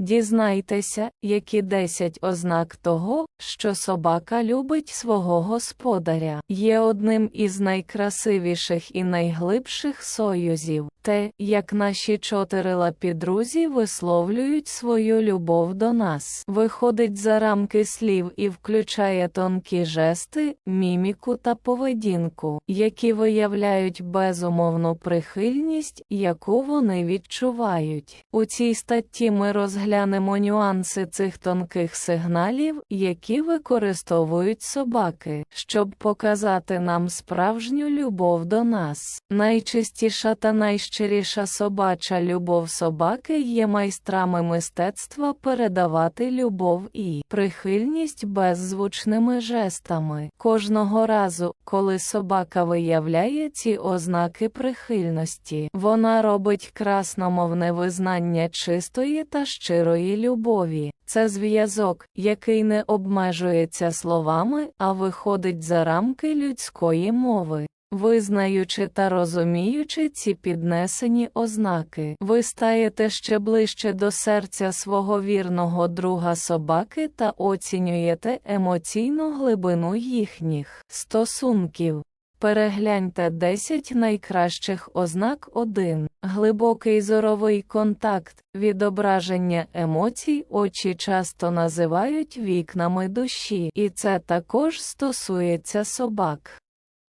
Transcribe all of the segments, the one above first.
Дізнайтеся, які 10 ознак того, що собака любить свого господаря, є одним із найкрасивіших і найглибших союзів. Те, як наші чотирилапі друзі висловлюють свою любов до нас, виходить за рамки слів і включає тонкі жести, міміку та поведінку, які виявляють безумовну прихильність, яку вони відчувають. У цій статті ми розглянемо нюанси цих тонких сигналів, які використовують собаки, щоб показати нам справжню любов до нас. Найчистіша та найщиріша собача любов собаки є майстрами мистецтва передавати любов і прихильність беззвучними жестами. Кожного разу, коли собака виявляє ці ознаки прихильності, вона робить красномовне визнання чистої та щирої любові. Це зв'язок, який не обмежується словами, а виходить за рамки людської мови. Визнаючи та розуміючи ці піднесені ознаки, ви стаєте ще ближче до серця свого вірного друга собаки та оцінюєте емоційну глибину їхніх стосунків. Перегляньте 10 найкращих ознак 1. Глибокий зоровий контакт, відображення емоцій очі часто називають вікнами душі, і це також стосується собак.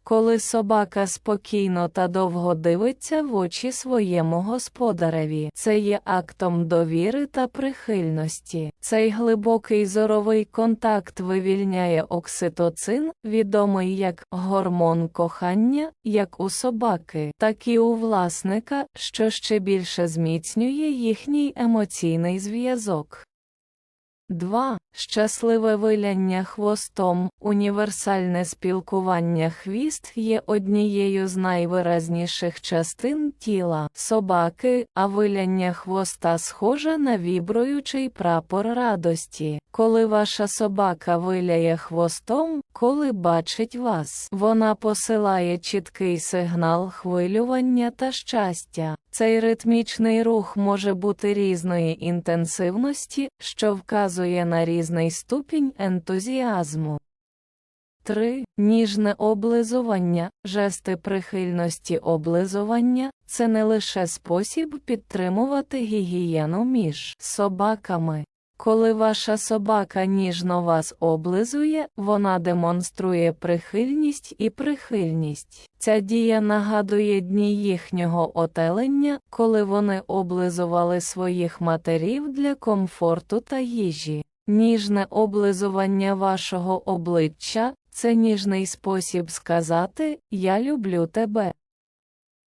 Коли собака спокійно та довго дивиться в очі своєму господареві, це є актом довіри та прихильності. Цей глибокий зоровий контакт вивільняє окситоцин, відомий як гормон кохання, як у собаки, так і у власника, що ще більше зміцнює їхній емоційний зв'язок. 2. Щасливе виляння хвостом. Універсальне спілкування хвіст є однією з найвиразніших частин тіла собаки, а виляння хвоста схоже на вібруючий прапор радості. Коли ваша собака виляє хвостом, коли бачить вас, вона посилає чіткий сигнал хвилювання та щастя. Цей ритмічний рух може бути різної інтенсивності, що вказує на різний ступінь ентузіазму. 3. Ніжне облизування, жести прихильності облизування це не лише спосіб підтримувати гігієну між собаками. Коли ваша собака ніжно вас облизує, вона демонструє прихильність і прихильність. Ця дія нагадує дні їхнього отелення, коли вони облизували своїх матерів для комфорту та їжі. Ніжне облизування вашого обличчя це ніжний спосіб сказати Я люблю тебе.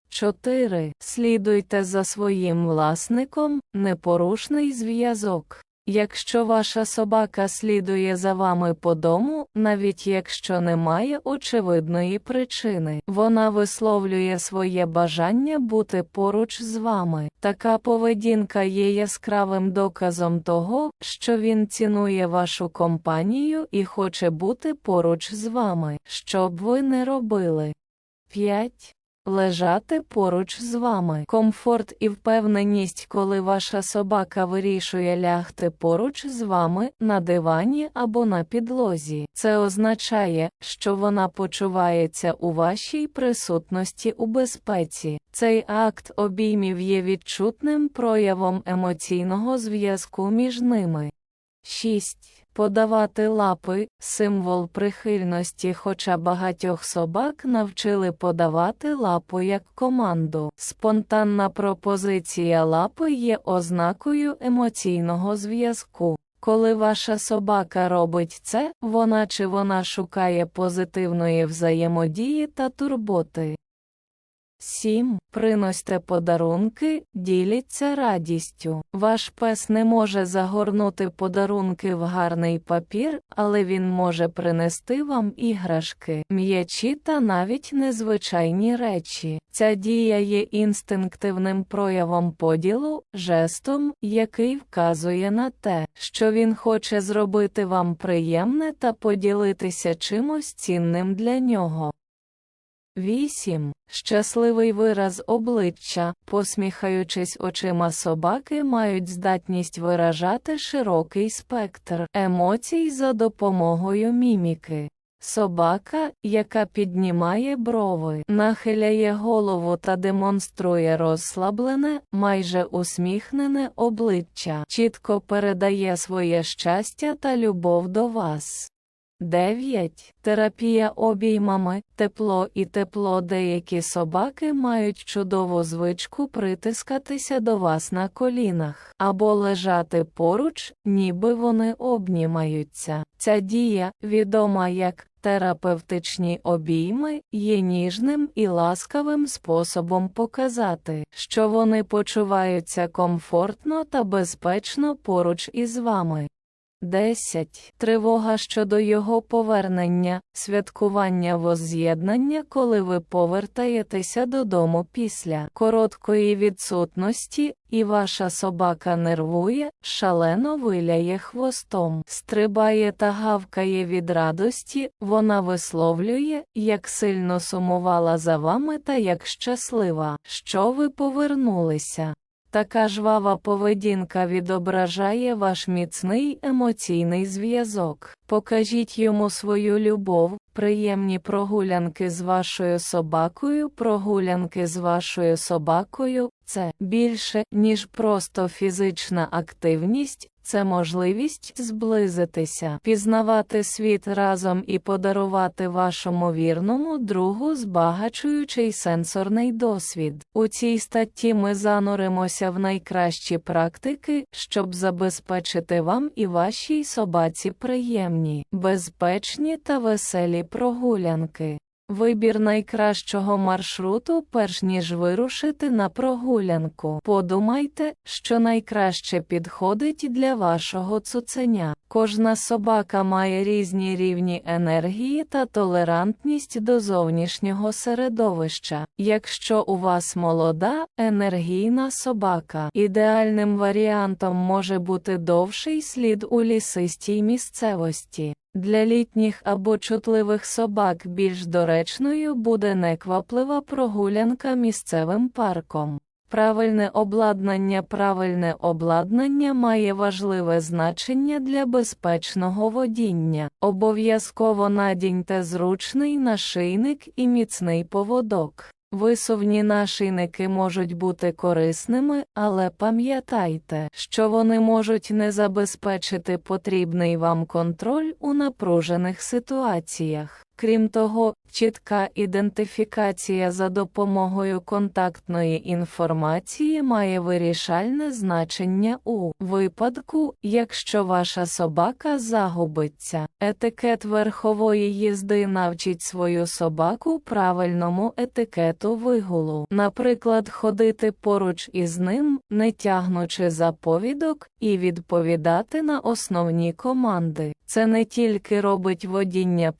4. Слідуйте за своїм власником, непорушний зв'язок. Якщо ваша собака слідує за вами по дому, навіть якщо немає очевидної причини, вона висловлює своє бажання бути поруч з вами. Така поведінка є яскравим доказом того, що він цінує вашу компанію і хоче бути поруч з вами, що б ви не робили. 5. Лежати поруч з вами. Комфорт і впевненість, коли ваша собака вирішує лягти поруч з вами на дивані або на підлозі. Це означає, що вона почувається у вашій присутності у безпеці. Цей акт обіймів є відчутним проявом емоційного зв'язку між ними. 6. Подавати лапи символ прихильності, хоча багатьох собак навчили подавати лапу як команду. Спонтанна пропозиція лапи є ознакою емоційного зв'язку. Коли ваша собака робить це, вона чи вона шукає позитивної взаємодії та турботи. 7. Приносьте подарунки, діліться радістю. Ваш пес не може загорнути подарунки в гарний папір, але він може принести вам іграшки, м'ячі та навіть незвичайні речі. Ця дія є інстинктивним проявом поділу, жестом, який вказує на те, що він хоче зробити вам приємне та поділитися чимось цінним для нього. 8. Щасливий вираз обличчя, посміхаючись очима собаки, мають здатність виражати широкий спектр емоцій за допомогою міміки. Собака, яка піднімає брови, нахиляє голову та демонструє розслаблене, майже усміхнене обличчя, чітко передає своє щастя та любов до вас. 9. Терапія обіймами, тепло і тепло Деякі собаки мають чудову звичку притискатися до вас на колінах або лежати поруч, ніби вони обнімаються. Ця дія, відома як терапевтичні обійми, є ніжним і ласкавим способом показати, що вони почуваються комфортно та безпечно поруч із вами. 10. Тривога щодо його повернення, святкування возз'єднання, коли ви повертаєтеся додому після короткої відсутності, і ваша собака нервує, шалено виляє хвостом, стрибає та гавкає від радості, вона висловлює, як сильно сумувала за вами та як щаслива, що ви повернулися. Така жвава поведінка відображає ваш міцний емоційний зв'язок. Покажіть йому свою любов, приємні прогулянки з вашою собакою, прогулянки з вашою собакою це більше, ніж просто фізична активність, це можливість зблизитися, пізнавати світ разом і подарувати вашому вірному другу збагачуючий сенсорний досвід. У цій статті ми зануримося в найкращі практики, щоб забезпечити вам і вашій собаці приємні, безпечні та веселі прогулянки. Вибір найкращого маршруту, перш ніж вирушити на прогулянку. Подумайте, що найкраще підходить для вашого цуценя. Кожна собака має різні рівні енергії та толерантність до зовнішнього середовища. Якщо у вас молода, енергійна собака, ідеальним варіантом може бути довший слід у лісистій місцевості. Для літніх або чутливих собак більш доречною буде некваплива прогулянка місцевим парком. Правильне обладнання Правильне обладнання має важливе значення для безпечного водіння. Обов'язково надіньте зручний нашийник і міцний поводок. Висувні нашийники можуть бути корисними, але пам'ятайте, що вони можуть не забезпечити потрібний вам контроль у напружених ситуаціях. Крім того, чітка ідентифікація за допомогою контактної інформації має вирішальне значення у випадку, якщо ваша собака загубиться. Етикет верхової їзди навчить свою собаку правильному етикету вигулу, наприклад, ходити поруч із ним, не тягнучи заповідок, і відповідати на основні команди. Це не тільки робить водіння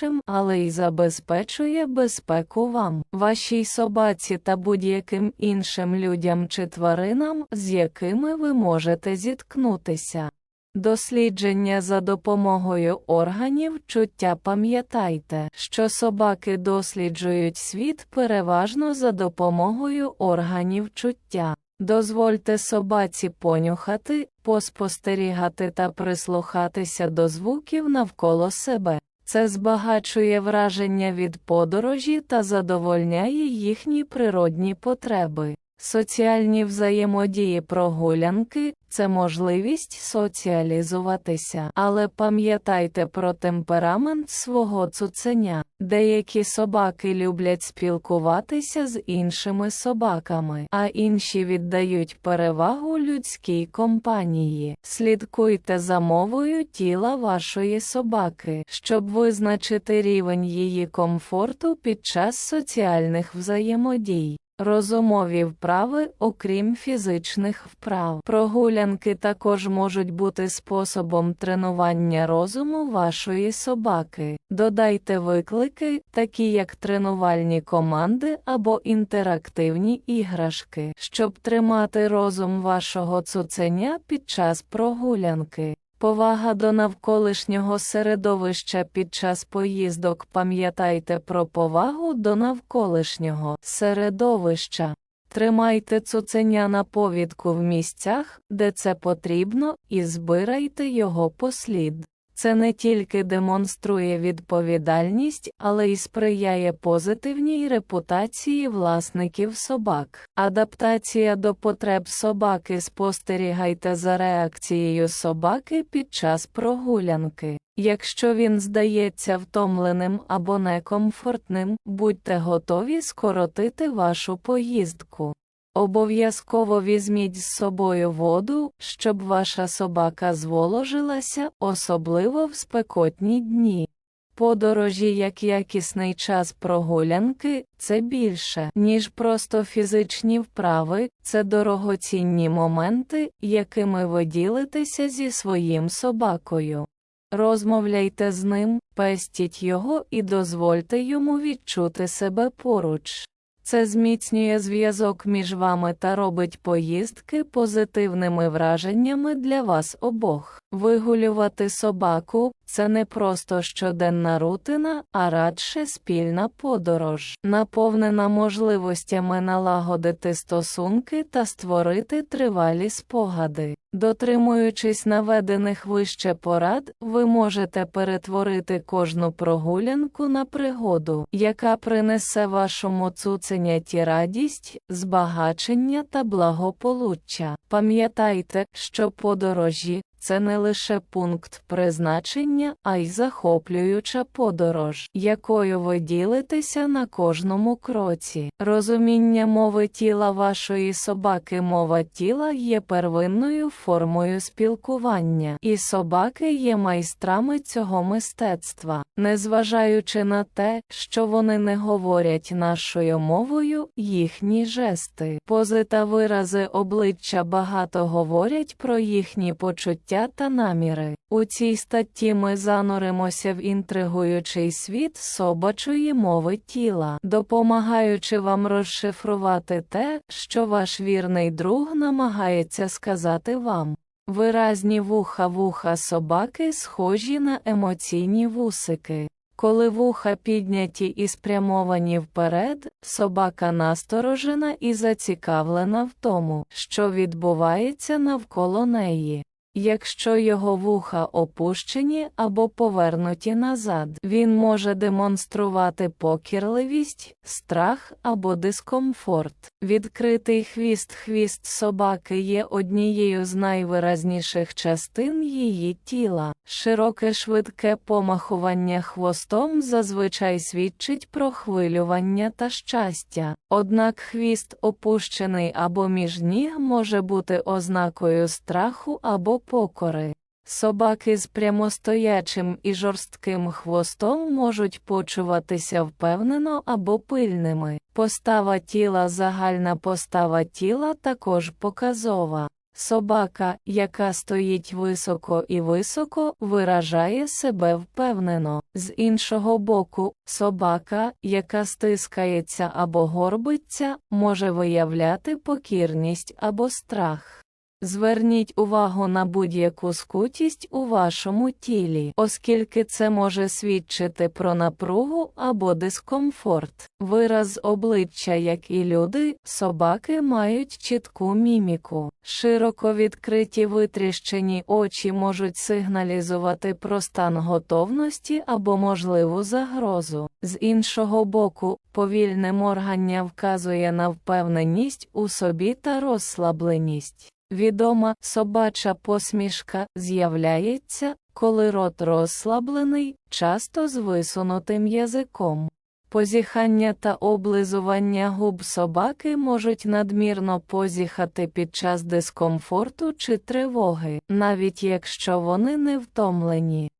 приємнішим, але й забезпечує безпеку вам, вашій собаці та будь-яким іншим людям чи тваринам, з якими ви можете зіткнутися. Дослідження за допомогою органів чуття пам'ятайте, що собаки досліджують світ переважно за допомогою органів чуття. Дозвольте собаці понюхати, поспостерігати та прислухатися до звуків навколо себе. Це збагачує враження від подорожі та задовольняє їхні природні потреби. Соціальні взаємодії прогулянки це можливість соціалізуватися, але пам'ятайте про темперамент свого цуценя. Деякі собаки люблять спілкуватися з іншими собаками, а інші віддають перевагу людській компанії. Слідкуйте за мовою тіла вашої собаки, щоб визначити рівень її комфорту під час соціальних взаємодій. Розумові вправи, окрім фізичних вправ. Прогулянки також можуть бути способом тренування розуму вашої собаки. Додайте виклики, такі як тренувальні команди або інтерактивні іграшки, щоб тримати розум вашого цуценя під час прогулянки. Повага до навколишнього середовища під час поїздок пам'ятайте про повагу до навколишнього середовища. Тримайте цуценя на повідку в місцях, де це потрібно, і збирайте його послід. Це не тільки демонструє відповідальність, але й сприяє позитивній репутації власників собак. Адаптація до потреб собаки спостерігайте за реакцією собаки під час прогулянки. Якщо він здається втомленим або некомфортним, будьте готові скоротити вашу поїздку. Обов'язково візьміть з собою воду, щоб ваша собака зволожилася, особливо в спекотні дні. Подорожі як якісний час прогулянки це більше, ніж просто фізичні вправи, це дорогоцінні моменти, якими ви ділитеся зі своїм собакою. Розмовляйте з ним, пестіть його і дозвольте йому відчути себе поруч. Це зміцнює зв'язок між вами та робить поїздки позитивними враженнями для вас обох. Вигулювати собаку це не просто щоденна рутина, а радше спільна подорож, наповнена можливостями налагодити стосунки та створити тривалі спогади. Дотримуючись наведених вище порад, ви можете перетворити кожну прогулянку на пригоду, яка принесе вашому цуценяті радість, збагачення та благополуччя. Пам'ятайте, що подорожі це не лише пункт призначення, а й захоплююча подорож, якою ви ділитеся на кожному кроці. Розуміння мови тіла вашої собаки мова тіла є первинною формою спілкування, і собаки є майстрами цього мистецтва, незважаючи на те, що вони не говорять нашою мовою, їхні жести, пози та вирази обличчя багато говорять про їхні почуття та наміри. У цій статті ми зануримося в інтригуючий світ собачої мови тіла, допомагаючи вам розшифрувати те, що ваш вірний друг намагається сказати вам. Виразні вуха вуха собаки схожі на емоційні вусики. Коли вуха підняті і спрямовані вперед, собака насторожена і зацікавлена в тому, що відбувається навколо неї. Якщо його вуха опущені або повернуті назад, він може демонструвати покірливість, страх або дискомфорт. Відкритий хвіст хвіст собаки є однією з найвиразніших частин її тіла. Широке швидке помахування хвостом зазвичай свідчить про хвилювання та щастя. Однак хвіст опущений або між ніг може бути ознакою страху або покори. Собаки з прямостоячим і жорстким хвостом можуть почуватися впевнено або пильними. Постава тіла Загальна постава тіла також показова. Собака, яка стоїть високо і високо, виражає себе впевнено. З іншого боку, собака, яка стискається або горбиться, може виявляти покірність або страх. Зверніть увагу на будь-яку скутість у вашому тілі, оскільки це може свідчити про напругу або дискомфорт. Вираз обличчя, як і люди, собаки мають чітку міміку. Широко відкриті витріщені очі можуть сигналізувати про стан готовності або можливу загрозу. З іншого боку, повільне моргання вказує на впевненість у собі та розслабленість. Відома собача посмішка з'являється, коли рот розслаблений, часто з висунутим язиком. Позіхання та облизування губ собаки можуть надмірно позіхати під час дискомфорту чи тривоги, навіть якщо вони не втомлені.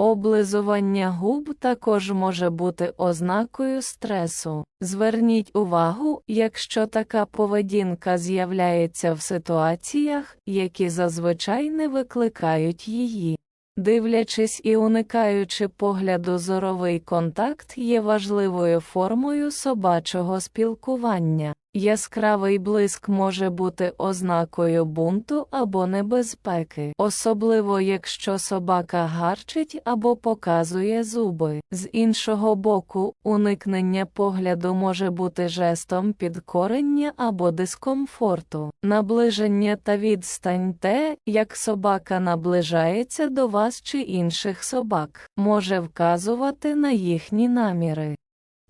Облизування губ також може бути ознакою стресу. Зверніть увагу, якщо така поведінка з'являється в ситуаціях, які зазвичай не викликають її. Дивлячись і уникаючи погляду зоровий контакт є важливою формою собачого спілкування. Яскравий блиск може бути ознакою бунту або небезпеки, особливо якщо собака гарчить або показує зуби. З іншого боку, уникнення погляду може бути жестом підкорення або дискомфорту. Наближення та відстань те, як собака наближається до вас чи інших собак, може вказувати на їхні наміри.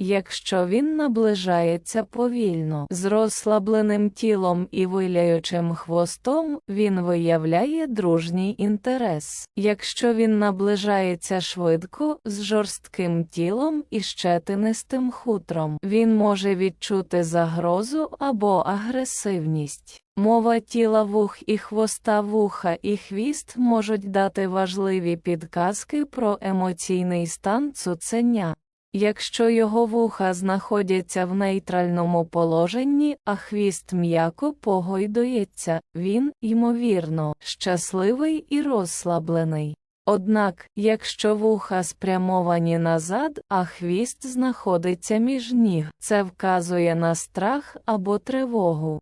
Якщо він наближається повільно, з розслабленим тілом і виляючим хвостом, він виявляє дружній інтерес. Якщо він наближається швидко, з жорстким тілом і щетинистим хутром, він може відчути загрозу або агресивність. Мова тіла вух і хвоста вуха і хвіст можуть дати важливі підказки про емоційний стан цуценя. Якщо його вуха знаходяться в нейтральному положенні, а хвіст м'яко погойдується, він, ймовірно, щасливий і розслаблений. Однак, якщо вуха спрямовані назад, а хвіст знаходиться між ніг, це вказує на страх або тривогу.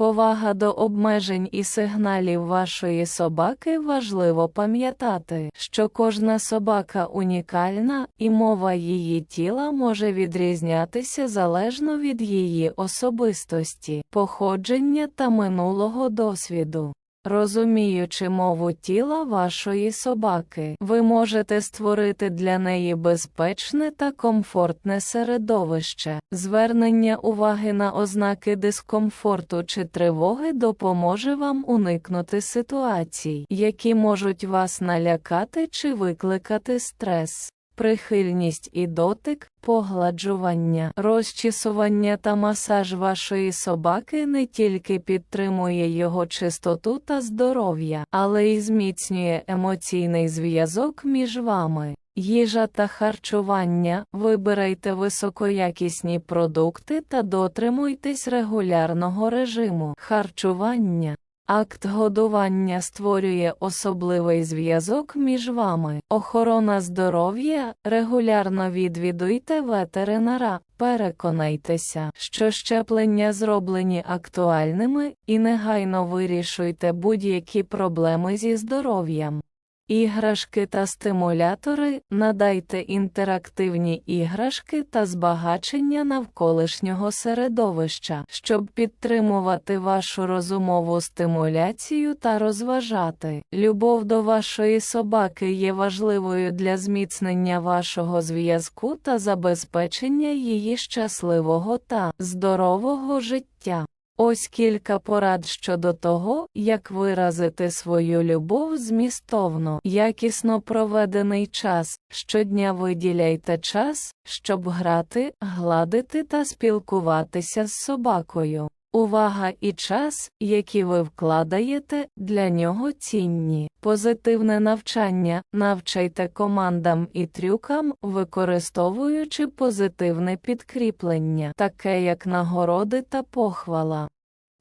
Повага до обмежень і сигналів вашої собаки важливо пам'ятати, що кожна собака унікальна, і мова її тіла може відрізнятися залежно від її особистості, походження та минулого досвіду. Розуміючи мову тіла вашої собаки, ви можете створити для неї безпечне та комфортне середовище. Звернення уваги на ознаки дискомфорту чи тривоги допоможе вам уникнути ситуацій, які можуть вас налякати чи викликати стрес. Прихильність і дотик, погладжування, розчісування та масаж вашої собаки не тільки підтримує його чистоту та здоров'я, але й зміцнює емоційний зв'язок між вами. Їжа та харчування вибирайте високоякісні продукти та дотримуйтесь регулярного режиму харчування. Акт годування створює особливий зв'язок між вами. Охорона здоров'я регулярно відвідуйте ветеринара, переконайтеся, що щеплення зроблені актуальними, і негайно вирішуйте будь-які проблеми зі здоров'ям. Іграшки та стимулятори надайте інтерактивні іграшки та збагачення навколишнього середовища, щоб підтримувати вашу розумову стимуляцію та розважати. Любов до вашої собаки є важливою для зміцнення вашого зв'язку та забезпечення її щасливого та здорового життя. Ось кілька порад щодо того, як виразити свою любов змістовно, якісно проведений час. Щодня виділяйте час, щоб грати, гладити та спілкуватися з собакою. Увага і час, які ви вкладаєте, для нього цінні. Позитивне навчання навчайте командам і трюкам, використовуючи позитивне підкріплення, таке як нагороди та похвала.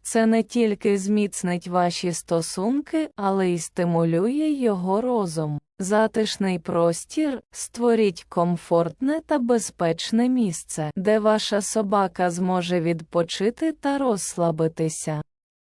Це не тільки зміцнить ваші стосунки, але й стимулює його розум. Затишний простір створіть комфортне та безпечне місце, де ваша собака зможе відпочити та розслабитися.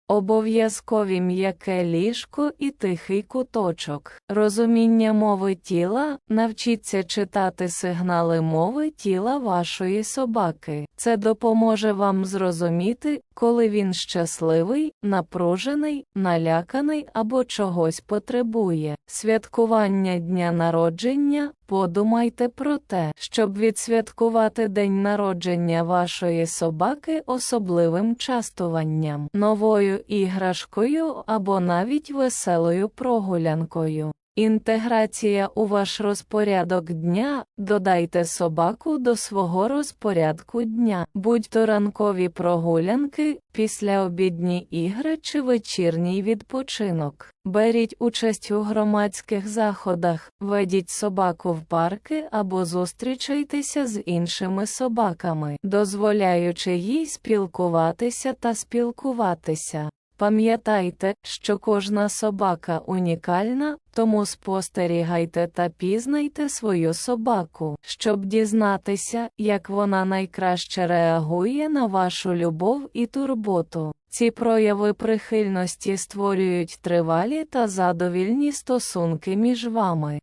Обов'язкові м'яке ліжко і тихий куточок. Розуміння мови тіла, навчіться читати сигнали мови тіла вашої собаки. Це допоможе вам зрозуміти, коли він щасливий, напружений, наляканий або чогось потребує. Святкування дня народження. Подумайте про те, щоб відсвяткувати день народження вашої собаки особливим частуванням, новою іграшкою або навіть веселою прогулянкою. Інтеграція у ваш розпорядок дня додайте собаку до свого розпорядку дня, будь-то ранкові прогулянки, післяобідні ігри чи вечірній відпочинок. Беріть участь у громадських заходах, ведіть собаку в парки або зустрічайтеся з іншими собаками, дозволяючи їй спілкуватися та спілкуватися. Пам'ятайте, що кожна собака унікальна, тому спостерігайте та пізнайте свою собаку, щоб дізнатися, як вона найкраще реагує на вашу любов і турботу. Ці прояви прихильності створюють тривалі та задовільні стосунки між вами.